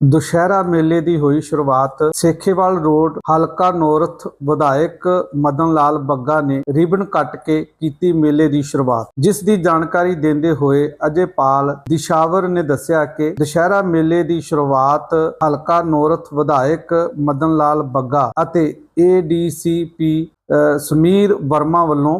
ਦੁਸ਼ਹਿਰਾ ਮੇਲੇ ਦੀ ਹੋਈ ਸ਼ੁਰੂਆਤ ਸੇਖੇਵਾਲ ਰੋਡ ਹਲਕਾ ਨੌਰਥ ਵਿਧਾਇਕ ਮਦਨ ਲਾਲ ਬੱਗਾ ਨੇ ਰਿਬਨ ਕੱਟ ਕੇ ਕੀਤੀ ਮੇਲੇ ਦੀ ਸ਼ੁਰੂਆਤ। ਜਿਸ ਦੀ ਜਾਣਕਾਰੀ ਦਿੰਦੇ ਹੋਏ ਅਜੇਪਾਲ ਦਿਸ਼ਾਵਰ ਨੇ ਦੱਸਿਆ ਕਿ ਦੁਸ਼ਹਿਰਾ ਮੇਲੇ ਦੀ ਸ਼ੁਰੂਆਤ ਹਲਕਾ ਨੌਰਥ ਵਿਧਾਇਕ ਮਦਨ ਲਾਲ ਬੱਗਾ ਅਤੇ ਏਡੀਸੀਪੀ ਸਮੀਰ ਵਰਮਾ ਵੱਲੋਂ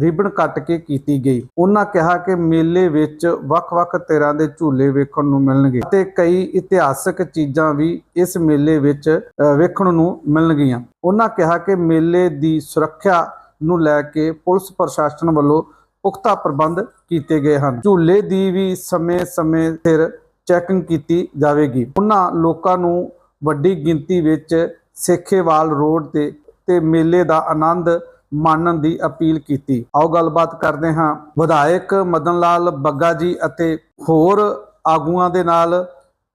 ਰਿਬਨ ਕੱਟ ਕੇ ਕੀਤੀ ਗਈ। ਉਹਨਾਂ ਕਿਹਾ ਕਿ ਮੇਲੇ ਵਿੱਚ ਵੱਖ-ਵੱਖ ਤਰ੍ਹਾਂ ਦੇ ਝੂਲੇ ਵੇਖਣ ਨੂੰ ਮਿਲਣਗੇ ਤੇ ਕਈ ਇਤਿਹਾਸਕ ਚੀਜ਼ਾਂ ਵੀ ਇਸ ਮੇਲੇ ਵਿੱਚ ਵੇਖਣ ਨੂੰ ਮਿਲਣਗੀਆਂ। ਉਹਨਾਂ ਕਿਹਾ ਕਿ ਮੇਲੇ ਦੀ ਸੁਰੱਖਿਆ ਨੂੰ ਲੈ ਕੇ ਪੁਲਿਸ ਪ੍ਰਸ਼ਾਸਨ ਵੱਲੋਂ ਪੁਖਤਾ ਪ੍ਰਬੰਧ ਕੀਤੇ ਗਏ ਹਨ। ਝੂਲੇ ਦੀ ਵੀ ਸਮੇਂ-ਸਮੇਂ ਸਿਰ ਚੈਕਿੰਗ ਕੀਤੀ ਜਾਵੇਗੀ। ਉਹਨਾਂ ਲੋਕਾਂ ਨੂੰ ਵੱਡੀ ਗਿਣਤੀ ਵਿੱਚ ਸੇਖੇਵਾਲ ਰੋਡ ਤੇ ਤੇ ਮੇਲੇ ਦਾ ਆਨੰਦ ਮਾਨਣ ਦੀ ਅਪੀਲ ਕੀਤੀ। ਆਓ ਗੱਲਬਾਤ ਕਰਦੇ ਹਾਂ ਵਿਧਾਇਕ ਮਦਨ ਲਾਲ ਬੱਗਾ ਜੀ ਅਤੇ ਹੋਰ ਆਗੂਆਂ ਦੇ ਨਾਲ।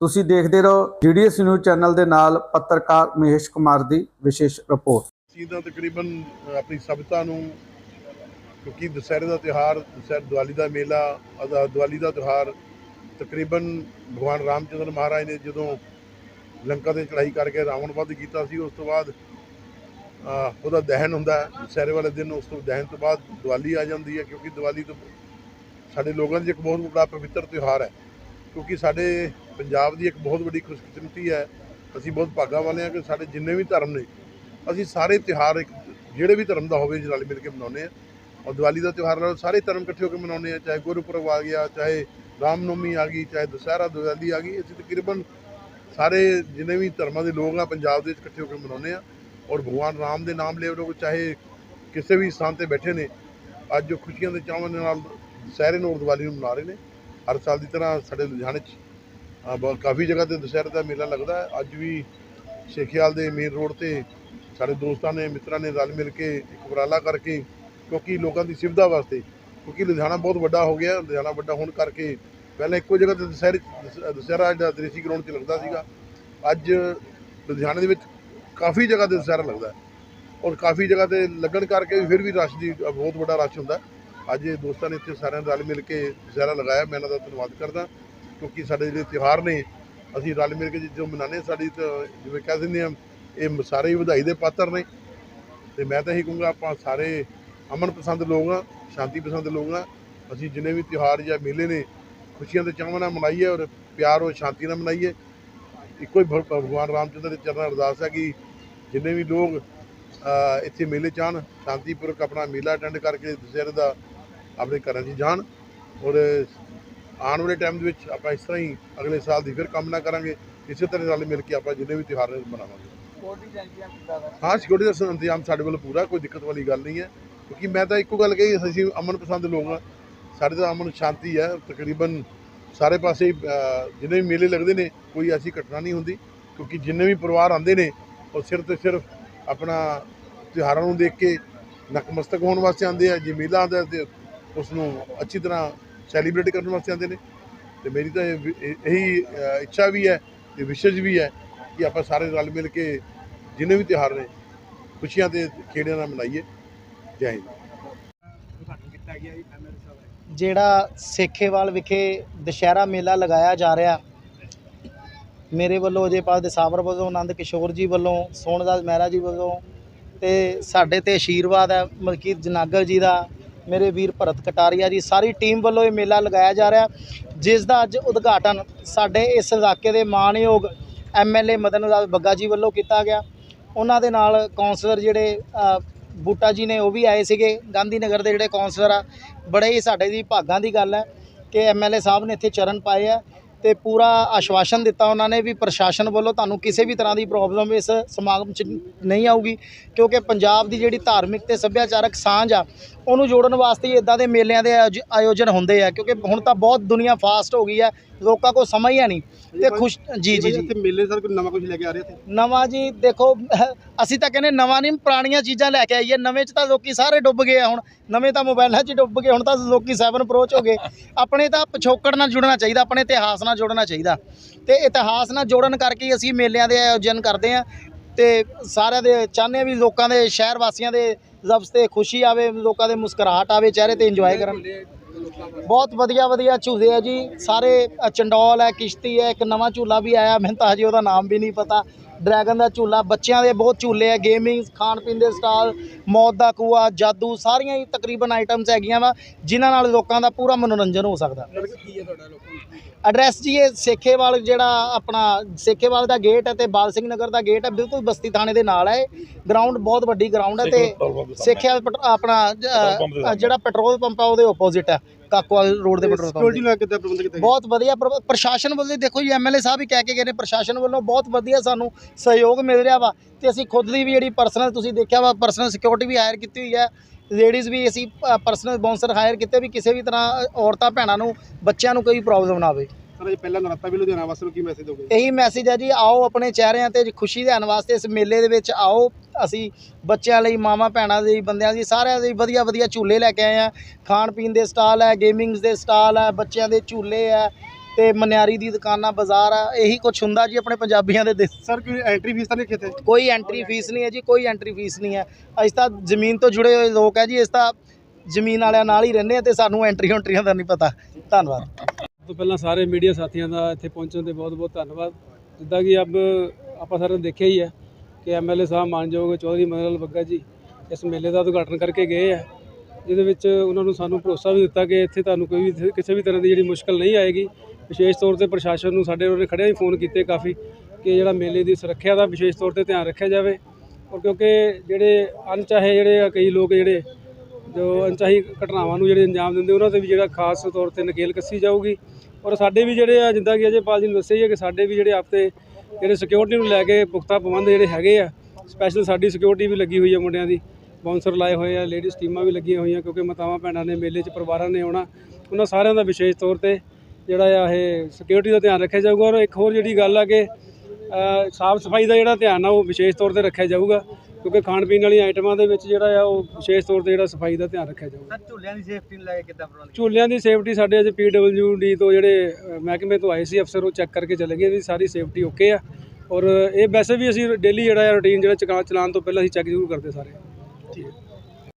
ਤੁਸੀਂ ਦੇਖਦੇ ਰਹੋ ਜੀਡੀਐਸ ਨਿਊਜ਼ ਚੈਨਲ ਦੇ ਨਾਲ ਪੱਤਰਕਾਰ ਮਹੇਸ਼ ਕੁਮਾਰ ਦੀ ਵਿਸ਼ੇਸ਼ ਰਿਪੋਰਟ। ਚੀਜ਼ ਦਾ ਤਕਰੀਬਨ ਆਪਣੀ ਸਭਤਾ ਨੂੰ, ਕਿਉਂਕਿ ਦੁਸਹਿਰੇ ਦਾ ਤਿਉਹਾਰ, ਦੁਸਹਿਰ ਦੀਵਾਲੀ ਦਾ ਮੇਲਾ ਅਦਾ ਦੀਵਾਲੀ ਦਾ ਤਿਉਹਾਰ, ਤਕਰੀਬਨ ਭਗਵਾਨ ਰਾਮਚੰਦਰ ਮਹਾਰਾਜ ਨੇ ਜਦੋਂ ਲੰਕਾ ਤੇ ਚੜਾਈ ਕਰਕੇ ਰਾਵਣ ਵੱਧ ਕੀਤਾ ਸੀ, ਉਸ ਤੋਂ ਬਾਅਦ ਉਹਦਾ ਦਹਨ ਹੁੰਦਾ ਦੁਸਹਿਰੇ ਵਾਲੇ ਦਿਨ ਉਸ ਤੋਂ ਦਹਨ ਤੋਂ ਬਾਅਦ ਦੀਵਾਲੀ ਆ ਜਾਂਦੀ ਹੈ ਕਿਉਂਕਿ ਦੀਵਾਲੀ ਤੋਂ ਸਾਡੇ ਲੋਕਾਂ ਦੀ ਇੱਕ ਬਹੁਤ ਵੱਡਾ ਪਵਿੱਤਰ ਤਿਉਹਾਰ ਹੈ। ਕਿਉਂਕਿ ਸਾਡੇ ਪੰਜਾਬ ਦੀ ਇੱਕ ਬਹੁਤ ਵੱਡੀ ਖੁਸ਼ਕਿਸਮਤੀ ਹੈ, ਅਸੀਂ ਬਹੁਤ ਭਾਗਾਂ ਵਾਲੇ ਹਾਂ ਕਿ ਸਾਡੇ ਜਿੰਨੇ ਵੀ ਧਰਮ ਨੇ, ਅਸੀਂ ਸਾਰੇ ਤਿਉਹਾਰ ਇੱਕ, ਜਿਹੜੇ ਵੀ ਧਰਮ ਦਾ ਹੋਵੇ ਰਲ ਮਿਲ ਕੇ ਮਨਾਉਂਦੇ ਆ ਔਰ ਦੀਵਾਲੀ ਦਾ ਤਿਉਹਾਰ ਨਾਲ ਸਾਰੇ ਧਰਮ ਇਕੱਠੇ ਹੋ ਕੇ ਮਨਾਉਂਦੇ ਆ ਚਾਹੇ ਗੁਰਪੁਰਬ ਆ ਗਿਆ, ਚਾਹੇ ਰਾਮਨੌਮੀ ਆ ਗਈ, ਚਾਹੇ ਦੁਸਹਿਰਾ, ਦੀਵਾਲੀ ਆ ਗਈ, ਅਸੀਂ ਤਕਰੀਬਨ ਸਾਰੇ ਜਿੰਨੇ ਵੀ ਧਰਮਾਂ ਦੇ ਲੋਕ ਆ, ਪੰਜਾਬ ਦੇ ਵਿੱਚ ਇਕੱਠੇ ਹੋ ਕੇ ਮਨਾਉਂਦੇ ਆ ਔਰ ਭਗਵਾਨ ਰਾਮ ਦੇ ਨਾਮ ਲੈ ਲੋਕ ਚਾਹੇ ਕਿਸੇ ਵੀ ਸਥਾਨ ਤੇ ਬੈਠੇ ਨੇ, ਅੱਜ ਜੋ ਖੁਸ਼ੀਆਂ ਦੇ ਚਾਵਾਂ ਦੇ ਨਾਲ ਦੁਸਹਿਰੇ ਨੂੰ ਦੀਵਾਲੀ ਨੂੰ ਮਨਾ ਰਹੇ ਨੇ, ਹਰ ਸਾਲ ਦੀ ਤਰ੍ਹਾਂ ਸਾਡੇ ਲੁਧਿਆਣੇ 'ਚ ਕਾਫੀ ਜਗ੍ਹਾ ਤੇ ਦੁਸਹਿਰੇ ਦਾ ਮੇਲਾ ਲੱਗਦਾ ਹੈ। ਅੱਜ ਵੀ ਸ਼ੇਖਿਆਲ ਦੇ ਮੇਨ ਰੋਡ ਤੇ ਸਾਡੇ ਦੋਸਤਾਂ ਨੇ, ਮਿੱਤਰਾਂ ਨੇ ਰਲ ਮਿਲ ਕੇ ਇੱਕ ਉਪਰਾਲਾ ਕਰਕੇ, ਕਿਉਂਕਿ ਲੋਕਾਂ ਦੀ ਸੁਵਿਧਾ ਵਾਸਤੇ, ਕਿਉਂਕਿ ਲੁਧਿਆਣਾ ਬਹੁਤ ਵੱਡਾ ਹੋ ਗਿਆ, ਲੁਧਿਆਣਾ ਵੱਡਾ ਹੋਣ ਕਰਕੇ ਪਹਿਲਾਂ ਇੱਕੋ ਜਗ੍ਹਾ ਤੇ ਦੁਸਹਿਰੇ, ਦੁਸਹਿਰਾ ਜਿਹੜਾ ਦ੍ਰਿਸ਼ੀ ਗਰਾਊਂਡ 'ਚ ਲੱਗਦਾ ਸੀਗਾ। ਅੱਜ ਲੁਧਿਆਣੇ ਦੇ ਵਿੱਚ ਕਾਫੀ ਜਗ੍ਹਾ ਤੇ ਦੁਸਹਿਰਾ ਲੱਗਦਾ ਔਰ ਕਾਫੀ ਜਗ੍ਹਾ ਤੇ ਲੱਗਣ ਕਰਕੇ ਵੀ ਫਿਰ ਵੀ ਰਸ਼ ਦੀ ਬਹੁਤ ਵੱਡਾ ਰਸ਼ ਹੁੰਦਾ ਅੱਜ ਇਹ ਦੋਸਤਾਂ ਨੇ ਇੱਥੇ ਸਾਰਿਆਂ ਨੇ ਰਲ ਮਿਲ ਕੇ ਦੁਸਹਿਰਾ ਲਗਾਇਆ। ਮੈਂ ਇਹਨਾਂ ਦਾ ਧੰਨਵਾਦ ਕਰਦਾ, ਕਿਉਂਕਿ ਸਾਡੇ ਜਿਹੜੇ ਤਿਉਹਾਰ ਨੇ, ਅਸੀਂ ਰਲ ਮਿਲ ਕੇ ਜੋ ਮਨਾਉਂਦੇ ਸਾਡੀ ਤਾਂ ਜਿਵੇਂ ਕਹਿ ਦਿੰਦੇ ਆ ਇਹ ਸਾਰੇ ਹੀ ਵਧਾਈ ਦੇ ਪਾਤਰ ਨੇ। ਤੇ ਮੈਂ ਤਾਂ ਇਹੀ ਕਹੂੰਗਾ, ਆਪਾਂ ਸਾਰੇ ਅਮਨ ਪਸੰਦ ਲੋਕ ਆ ਸ਼ਾਂਤੀ ਪਸੰਦ ਲੋਕ ਆ ਅਸੀਂ ਜਿੰਨੇ ਵੀ ਤਿਉਹਾਰ ਜਾਂ ਮੇਲੇ ਨੇ, ਖੁਸ਼ੀਆਂ ਦੇ ਚਾਵਾਂ ਨਾਲ ਮਨਾਈਏ ਔਰ ਪਿਆਰ ਔਰ ਸ਼ਾਂਤੀ ਨਾਲ ਮਨਾਈਏ। ਇੱਕੋ ਹੀ ਭਗ- ਭਗਵਾਨ ਰਾਮਚੰਦਰ ਦੇ ਚਰਨਾਂ ਅਰਦਾਸ ਹੈ ਕਿ ਜਿੰਨੇ ਵੀ ਲੋਕ ਇੱਥੇ ਮੇਲੇ 'ਚ ਆਉਣ ਸ਼ਾਂਤੀਪੂਰਵਕ ਆਪਣਾ ਮੇਲਾ ਅਟੈਂਡ ਕਰਕੇ ਦੁਸਹਿਰੇ ਦਾ ਆਪਣੇ ਘਰਾਂ 'ਚ ਜਾਣ ਔਰ ਆਉਣ ਵਾਲੇ ਟਾਈਮ ਦੇ ਵਿੱਚ ਆਪਾਂ ਇਸ ਤਰ੍ਹਾਂ ਹੀ ਅਗਲੇ ਸਾਲ ਦੀ ਫਿਰ ਕਾਮਨਾ ਕਰਾਂਗੇ। ਇਸੇ ਤਰ੍ਹਾਂ ਰਲ ਮਿਲ ਕੇ ਆਪਾਂ ਜਿੰਨੇ ਵੀ ਤਿਉਹਾਰ ਮਨਾਵਾਂਗੇ। ਹਾਂ ਸਿਕਿਉਰਿਟੀ ਦਾ ਇੰਤਜ਼ਾਮ ਸਾਡੇ ਵੱਲ ਪੂਰਾ ਕੋਈ ਦਿੱਕਤ ਵਾਲੀ ਗੱਲ ਨਹੀਂ ਹੈ। ਕਿਉਂਕਿ ਮੈਂ ਤਾਂ ਇੱਕੋ ਗੱਲ ਕਹੀ ਅਸੀਂ ਅਮਨ ਪਸੰਦ ਲੋਕ ਹਾਂ ਸਾਡੇ ਤਾਂ ਅਮਨ ਸ਼ਾਂਤੀ ਹੈ ਤਕਰੀਬਨ ਸਾਰੇ ਪਾਸੇ ਜਿੰਨੇ ਵੀ ਮੇਲੇ ਲੱਗਦੇ ਨੇ ਕੋਈ ਐਸੀ ਘਟਨਾ ਨਹੀਂ ਹੁੰਦੀ। ਕਿਉਂਕਿ ਜਿੰਨੇ ਵੀ ਪਰਿਵਾਰ ਆਉਂਦੇ ਨੇ ਉਹ ਸਿਰਫ ਤੇ ਸਿਰਫ ਆਪਣਾ ਤਿਉਹਾਰਾਂ ਨੂੰ ਦੇਖ ਕੇ ਨਕਮਸਤਕ ਹੋਣ ਵਾਸਤੇ ਆਉਂਦੇ ਆ, ਜੇ ਮੇਲਾ ਆਉਂਦਾ ਤੇ ਉਸ ਨੂੰ ਅੱਛੀ ਤਰ੍ਹਾਂ ਸੈਲੀਬ੍ਰੇਟ ਕਰਨ ਵਾਸਤੇ ਆਉਂਦੇ ਨੇ। ਤੇ ਮੇਰੀ ਤਾਂ ਇਹੀ ਇੱਛਾ ਵੀ ਹੈ ਤੇ ਵਿਸ਼ੇਸ਼ ਵੀ ਹੈ ਕਿ ਆਪਾਂ ਸਾਰੇ ਰਲ ਮਿਲ ਕੇ ਜਿੰਨੇ ਵੀ ਤਿਉਹਾਰ ਨੇ, ਖੁਸ਼ੀਆਂ ਤੇ ਖੇੜਿਆਂ ਨਾਲ ਮਨਾਈਏ। ਜੈ ਹਿੰਦ। ਜਿਹੜਾ ਸੇਖੇਵਾਲ ਵਿਖੇ ਦੁਸ਼ਹਿਰਾ ਮੇਲਾ ਲਗਾਇਆ ਜਾ ਰਿਹਾ ਮੇਰੇ ਵੱਲੋਂ ਅਜੇਪਾਲ ਦੇ ਸਾਬਰ ਵੱਲੋਂ, ਆਨੰਦ ਕਿਸ਼ੋਰ ਜੀ ਵੱਲੋਂ ਸੋਨਦਾਸ ਮਹਿਰਾ ਜੀ ਵੱਲੋਂ ਤੇ ਸਾਡੇ ਤੇ ਆਸ਼ੀਰਵਾਦ ਹੈ ਮਲਕੀਤ ਜਨਾਗਰ ਜੀ ਦਾ, ਮੇਰੇ ਵੀਰ ਭਰਤ ਕਟਾਰੀਆ ਜੀ, ਸਾਰੀ ਟੀਮ ਵੱਲੋਂ ਇਹ ਮੇਲਾ ਲਗਾਇਆ ਜਾ ਰਿਹਾ ਜਿਸ ਦਾ ਅੱਜ ਉਦਘਾਟਨ ਸਾਡੇ ਇਸ ਇਲਾਕੇ ਦੇ ਮਾਣਯੋਗ ਐਮਐਲਏ ਮਦਨ ਲਾਲ ਬੱਗਾ ਜੀ ਵੱਲੋਂ ਕੀਤਾ ਗਿਆ। ਉਹਨਾਂ ਦੇ ਨਾਲ ਕਾਉਂਸਲਰ ਜਿਹੜੇ ਬੂਟਾ ਜੀ ਨੇ ਉਹ ਵੀ ਆਏ ਸੀਗੇ ਗਾਂਧੀ ਨਗਰ ਦੇ ਜਿਹੜੇ ਕਾਉਂਸਲਰ ਆ, ਬੜੇ ਹੀ ਸਾਡੇ ਦੀ ਭਾਗਾਂ ਦੀ ਗੱਲ ਹੈ ਕਿ ਐਮਐਲਏ ਸਾਹਿਬ ਨੇ ਇੱਥੇ ਚਰਨ ਪਾਏ ਆ। ਤੇ ਪੂਰਾ ਆਸ਼ਵਾਸਨ ਦਿੱਤਾ ਉਹਨਾਂ ਨੇ ਵੀ ਪ੍ਰਸ਼ਾਸਨ ਵੱਲੋਂ ਤੁਹਾਨੂੰ ਕਿਸੇ ਵੀ ਤਰ੍ਹਾਂ ਦੀ ਪ੍ਰੋਬਲਮ ਇਸ ਸਮਾਗਮ 'ਚ ਨਹੀਂ ਆਊਗੀ, ਕਿਉਂਕਿ ਪੰਜਾਬ ਦੀ ਜਿਹੜੀ ਧਾਰਮਿਕ ਤੇ ਸੱਭਿਆਚਾਰਕ ਸਾਂਝ ਆ ਉਹਨੂੰ ਜੋੜਨ ਵਾਸਤੇ ਹੀ ਇਦਾਂ ਦੇ ਮੇਲਿਆਂ ਦੇ ਆਯੋਜ- ਆਯੋਜਨ ਹੁੰਦੇ ਆ ਕਿਉਂਕਿ ਹੁਣ ਤਾਂ ਬਹੁਤ ਦੁਨੀਆ ਫਾਸਟ ਹੋ ਗਈ ਹੈ ਲੋਕਾਂ ਕੋਲ ਸਮਾਂ ਹੀ ਹੈ ਨਹੀਂ ਤੇ ਖੁਸ਼ ਜੀ ਜੀ ਜੀ। ਇੱਥੇ ਮੇਲੇ ਸਰ ਕੋਈ ਨਵਾਂ ਕੁਝ ਲੈ ਕੇ ਆ ਰਹੇ ਇੱਥੇ? ਨਵਾਂ ਜੀ ਦੇਖੋ ਅਸੀਂ ਤਾਂ ਕਹਿੰਦੇ ਨਵਾਂ ਨਹੀਂ ਪੁਰਾਣੀਆਂ ਚੀਜ਼ਾਂ ਲੈ ਕੇ ਆਈਏ। ਨਵੇਂ 'ਚ ਤਾਂ ਲੋਕੀ ਸਾਰੇ ਡੁੱਬ ਗਏ ਆ ਹੁਣ। ਨਵੇਂ ਤਾਂ ਮੋਬਾਈਲਾਂ 'ਚ ਹੀ ਡੁੱਬ ਗਏ ਹੁਣ ਤਾਂ ਲੋਕੀ 7 ਅਪਰੋਚ ਹੋ ਗਏ। ਆਪਣੇ ਤਾਂ ਪਿਛੋਕੜ ਨਾਲ ਜੁੜਨਾ ਚਾਹੀਦਾ ਆਪਣੇ ਇਤਿਹਾਸ ਨਾਲ ਜੁੜਨਾ ਚਾਹੀਦਾ। ਤੇ ਇਤਿਹਾਸ ਨਾਲ ਜੋੜਨ ਕਰਕੇ ਹੀ ਅਸੀਂ ਮੇਲਿਆਂ ਦੇ ਆਯੋਜਨ ਕਰਦੇ ਆ। ਤੇ ਸਾਰਿਆਂ ਦੇ ਚਾਹੁੰਦੇ ਵੀ ਲੋਕਾਂ ਦੇ ਸ਼ਹਿਰ ਵਾਸੀਆਂ ਦੇ ਲਫ਼ਜ਼ ਤੇ ਖੁਸ਼ੀ ਆਵੇ, ਲੋਕਾਂ ਦੇ ਮੁਸਕਰਾਹਟ ਆਵੇ, ਚਿਹਰੇ ਤੇ ਇੰਜੋਏ ਕਰਨ। ਬਹੁਤ ਵਧੀਆ ਵਧੀਆ ਝੂਲੇ ਆ ਜੀ। ਸਾਰੇ ਚੰਡੌਲ ਹੈ, ਕਿਸ਼ਤੀ ਹੈ, ਇੱਕ ਨਵਾਂ ਝੂਲਾ ਵੀ ਆਇਆ, ਮੈਨੂੰ ਤਾਂ ਹਜੇ ਉਹਦਾ ਨਾਮ ਵੀ ਨਹੀਂ ਪਤਾ। ਡਰੈਗਨ ਦਾ ਝੂਲਾ, ਬੱਚਿਆਂ ਦੇ ਬਹੁਤ ਝੂਲੇ ਆ ਗੇਮਿੰਗ ਖਾਣ ਪੀਣ ਦੇ ਸਟਾਲ, ਮੌਤ ਦਾ ਕੂਆ, ਜਾਦੂ, ਸਾਰੀਆਂ ਹੀ ਤਕਰੀਬਨ ਆਈਟਮਸ ਹੈਗੀਆਂ ਵਾ, ਜਿਨ੍ਹਾਂ ਨਾਲ ਲੋਕਾਂ ਦਾ ਪੂਰਾ ਮਨੋਰੰਜਨ ਹੋ ਸਕਦਾ। ਐਡਰੈਸ ਜੀ ਇਹ ਸੇਖੇਵਾਲ ਜਿਹੜਾ ਆਪਣਾ ਸੇਖੇਵਾਲ ਦਾ ਗੇਟ ਹੈ ਤੇ ਬਾਲ ਸਿੰਘ ਨਗਰ ਦਾ ਗੇਟ ਹੈ ਬਿਲਕੁਲ ਬਸਤੀ ਥਾਣੇ ਦੇ ਨਾਲ ਹੈ ਗਰਾਊਂਡ ਬਹੁਤ ਵੱਡੀ ਗਰਾਊਂਡ ਹੈ ਤੇ ਸੇਖਿਆ ਆਪਣਾ ਜਿਹੜਾ ਪੈਟਰੋਲ ਪੰਪ ਆ ਉਹਦੇ ਆਪੋਜ਼ਿਟ ਹੈ ਕਾਕੋਵਾਲ ਰੋਡ ਦੇ ਪੈਟਰੋਲ ਪੰਪ ਸਿਕਿਉਰਿਟੀ ਦੇ। ਨੂੰ ਕਿੱਦਾਂ ਪ੍ਰਬੰਧ ਕੀਤਾ ਗਿਆ? ਬਹੁਤ ਵਧੀਆ ਪ੍ਰ- ਪ੍ਰਸ਼ਾਸਨ ਵੱਲੋਂ ਦੇਖੋ ਜੀ ਐਮਐਲਏ ਸਾਹਿਬ ਵੀ ਕਹਿ ਕੇ ਗਏ ਨੇ ਪ੍ਰਸ਼ਾਸਨ ਵੱਲੋਂ ਬਹੁਤ ਵਧੀਆ ਸਾਨੂੰ ਸਹਿਯੋਗ ਮਿਲ ਰਿਹਾ ਵਾ ਤੇ ਅਸੀਂ ਖੁਦ ਦੀ ਵੀ ਜਿਹੜੀ ਪਰਸਨਲ ਤੁਸੀਂ ਦੇਖਿਆ ਵਾ ਪਰਸਨਲ ਸਿਕਿਉਰਿਟੀ ਵੀ ਹਾਇਰ ਕੀਤੀ ਹੋਈ ਹੈ ਲੇਡੀਜ਼ ਵੀ ਅਸੀਂ ਪਰਸਨਲ ਬਾਉਂਸਰ ਹਾਇਰ ਕੀਤੇ ਵੀ ਕਿਸੇ ਵੀ ਤਰ੍ਹਾਂ ਔਰਤਾਂ ਭੈਣਾਂ ਨੂੰ ਬੱਚਿਆਂ ਨੂੰ ਕੋਈ ਪ੍ਰੋਬਲਮ ਨਾ ਆਵੇ। ਸਰ ਇਹ ਪਹਿਲਾ ਨਰਾਤਾ ਵੀ ਲੁਧਿਆਣਾ ਵਾਸੀਆਂ ਨੂੰ ਕੀ ਮੈਸੇਜ ਦੋਗੇ? ਇਹੀ ਮੈਸੇਜ ਹੈ ਜੀ ਆਓ ਆਪਣੇ ਚਿਹਰਿਆਂ ਤੇ ਖੁਸ਼ੀ ਲੈਣ ਵਾਸਤੇ ਇਸ ਮੇਲੇ ਦੇ ਵਿੱਚ ਆਓ। ਅਸੀਂ ਬੱਚਿਆਂ ਲਈ ਮਾਵਾਂ ਭੈਣਾਂ ਲਈ ਬੰਦਿਆਂ ਲਈ ਸਾਰਿਆਂ ਲਈ ਵਧੀਆ ਵਧੀਆ ਝੂਲੇ ਲੈ ਕੇ ਆਏ ਆ ਖਾਣ ਪੀਣ ਦੇ ਸਟਾਲ ਹੈ ਗੇਮਿੰਗਸ ਦੇ ਸਟਾਲ ਹੈ ਬੱਚਿਆਂ ਦੇ ਝੂਲੇ ਹੈ। ਤੇ ਮਨਿਆਰੀ ਦੀ ਦੁਕਾਨਾਂ ਬਾਜ਼ਾਰ ਆ ਇਹੀ ਕੁਝ ਹੁੰਦਾ ਜੀ ਆਪਣੇ ਪੰਜਾਬੀਆਂ ਦੇ ਦੇਸ਼ ਸਰ ਕੋਈ ਐਂਟਰੀ ਫੀਸ ਤਾਂ ਨਹੀਂ ਇੱਥੇ ਕੋਈ ਐਂਟਰੀ ਫੀਸ ਨਹੀਂ ਹੈ ਜੀ ਕੋਈ ਐਂਟਰੀ ਫੀਸ ਨਹੀਂ ਹੈ। ਅਸੀਂ ਤਾਂ ਜ਼ਮੀਨ ਤੋਂ ਜੁੜੇ ਹੋਏ ਲੋਕ ਹੈ ਜੀ ਇਸ ਤਾਂ ਜ਼ਮੀਨ ਵਾਲਿਆਂ ਨਾਲ ਹੀ ਰਹਿੰਦੇ ਆ ਤੇ ਸਾਨੂੰ ਐਂਟਰੀ ਉਂਟਰੀਆਂ ਦਾ ਨਹੀਂ ਪਤਾ। ਧੰਨਵਾਦ। ਸਭ ਤੋਂ ਪਹਿਲਾਂ ਸਾਰੇ ਮੀਡੀਆ ਸਾਥੀਆਂ ਦਾ ਇੱਥੇ ਪਹੁੰਚਣ ਤੇ ਬਹੁਤ-ਬਹੁਤ ਧੰਨਵਾਦ। ਜਿੱਦਾਂ ਕਿ ਅਬ ਆਪਾਂ ਸਾਰਿਆਂ ਨੇ ਦੇਖਿਆ ਹੀ ਹੈ ਕਿ ਐਮਐਲਏ ਸਾਹਿਬ ਮਾਨਯੋਗ ਚੌਧਰੀ ਮਦਨ ਲਾਲ ਬੱਗਾ ਜੀ ਇਸ ਮੇਲੇ ਦਾ ਉਦਘਾਟਨ ਕਰਕੇ ਗਏ ਆ ਜਿਹਦੇ ਵਿੱਚ ਉਹਨਾਂ ਨੂੰ ਸਾਨੂੰ ਭਰੋਸਾ ਵੀ ਦਿੱਤਾ ਕਿ ਇੱਥੇ ਤੁਹਾਨੂੰ ਕੋਈ ਵੀ ਕਿਸੇ ਵੀ ਤਰ੍ਹਾਂ ਦੀ ਜਿਹੜੀ ਮੁਸ਼ਕਲ ਨਹੀਂ ਆਏਗੀ ਵਿਸ਼ੇਸ਼ ਤੌਰ ਤੇ ਪ੍ਰਸ਼ਾਸਨ ਨੂੰ ਸਾਡੇ ਉਹਨੇ ਖੜਿਆ ਹੀ ਫੋਨ ਕੀਤੇ ਕਾਫੀ ਕਿ ਜਿਹੜਾ ਮੇਲੇ ਦੀ ਸੁਰੱਖਿਆ ਦਾ ਵਿਸ਼ੇਸ਼ ਤੌਰ ਤੇ ਧਿਆਨ ਰੱਖਿਆ ਜਾਵੇ। ਔਰ ਕਿਉਂਕਿ ਜਿਹੜੇ ਅਣਚਾਹੇ ਜਿਹੜੇ ਆ ਕਈ ਲੋਕ ਜਿਹੜੇ ਜੋ ਅਣਚਾਹੀ ਘਟਨਾਵਾਂ ਨੂੰ ਜਿਹੜੇ ਅੰਜਾਮ ਦਿੰਦੇ, ਉਹਨਾਂ ਤੇ ਵੀ ਜਿਹੜਾ ਖਾਸ ਤੌਰ ਤੇ ਨਕੇਲ ਕੱਸੀ ਜਾਊਗੀ। ਔਰ ਸਾਡੇ ਵੀ ਜਿਹੜੇ ਆ, ਜਿੱਦਾਂ ਕਿ ਅਜੇਪਾਲ ਜੀ ਨੇ ਦੱਸਿਆ ਹੀ ਹੈ ਕਿ ਸਾਡੇ ਵੀ ਜਿਹੜੇ ਆਪਤੇ ਜਿਹੜੇ ਸਿਕਿਉਰਿਟੀ ਨੂੰ ਲੈ ਕੇ ਪੁਖਤਾ ਪ੍ਰਬੰਧ ਜਿਹੜੇ ਹੈਗੇ ਆ ਸਪੈਸ਼ਲ ਸਾਡੀ ਸਿਕਿਉਰਿਟੀ ਵੀ ਲੱਗੀ ਹੋਈ ਹੈ ਮੁੰਡਿਆਂ ਦੀ। ਬਾਉਂਸਰ ਲਾਏ ਹੋਏ ਆ ਲੇਡੀਜ਼ ਟੀਮਾਂ ਵੀ ਲੱਗੀਆਂ ਹੋਈਆਂ ਕਿਉਂਕਿ ਮਾਤਾਵਾਂ, ਭੈਣਾਂ ਨੇ ਮੇਲੇ 'ਚ ਪਰਿਵਾਰਾਂ ਨੇ ਆਉਣਾ। ਉਹਨਾਂ ਸਾਰਿਆਂ ਦਾ ਵਿਸ਼ੇਸ਼ ਤੌਰ ਤੇ ਜਿਹੜਾ ਆ ਇਹ ਸਿਕਿਉਰਿਟੀ ਦਾ ਧਿਆਨ ਰੱਖਿਆ ਜਾਊਗਾ ਔਰ ਇੱਕ ਹੋਰ ਜਿਹੜੀ ਗੱਲ ਆ ਕਿ ਸਾਫ਼ ਸਫ਼ਾਈ ਦਾ ਜਿਹੜਾ ਧਿਆਨ ਆ ਉਹ ਵਿਸ਼ੇਸ਼ ਤੌਰ ਤੇ ਰੱਖਿਆ ਜਾਊਗਾ ਕਿਉਂਕਿ ਖਾਣ ਪੀਣ ਵਾਲੀਆਂ ਆਈਟਮਾਂ ਦੇ ਵਿੱਚ ਜਿਹੜਾ ਆ ਉਹ ਵਿਸ਼ੇਸ਼ ਤੌਰ ਤੇ ਜਿਹੜਾ ਸਫ਼ਾਈ ਦਾ ਧਿਆਨ ਰੱਖਿਆ ਜਾਊਗਾ। ਸਰ ਝੂਲਿਆਂ ਦੀ ਸੇਫਟੀ ਨੂੰ ਲੈ ਕੇ ਕਿੱਦਾਂ ਪ੍ਰਬੰਧ ਝੂਲਿਆਂ ਦੀ ਸੇਫਟੀ ਸਾਡੇ ਅੱਜ ਪੀਡਬਲਯੂਡੀ ਤੋਂ ਜਿਹੜੇ ਮਹਿਕਮੇ ਤੋਂ ਆਏ ਸੀ ਅਫਸਰ ਉਹ ਚੈੱਕ ਕਰਕੇ ਚਲੇ ਗਏ ਵੀ ਸਾਰੀ ਸੇਫਟੀ ਓਕੇ ਆ। ਔਰ ਇਹ ਵੈਸੇ ਵੀ ਅਸੀਂ ਡੇਲੀ ਜਿਹੜਾ ਆ ਰੂਟੀਨ ਜਿਹੜਾ ਚਕਾ ਚਲਾਉਣ ਤੋਂ ਪਹਿਲਾਂ ਅਸੀਂ ਚੈੱਕ ਜ਼ਰੂਰ ਕਰਦੇ ਸਾਰੇ।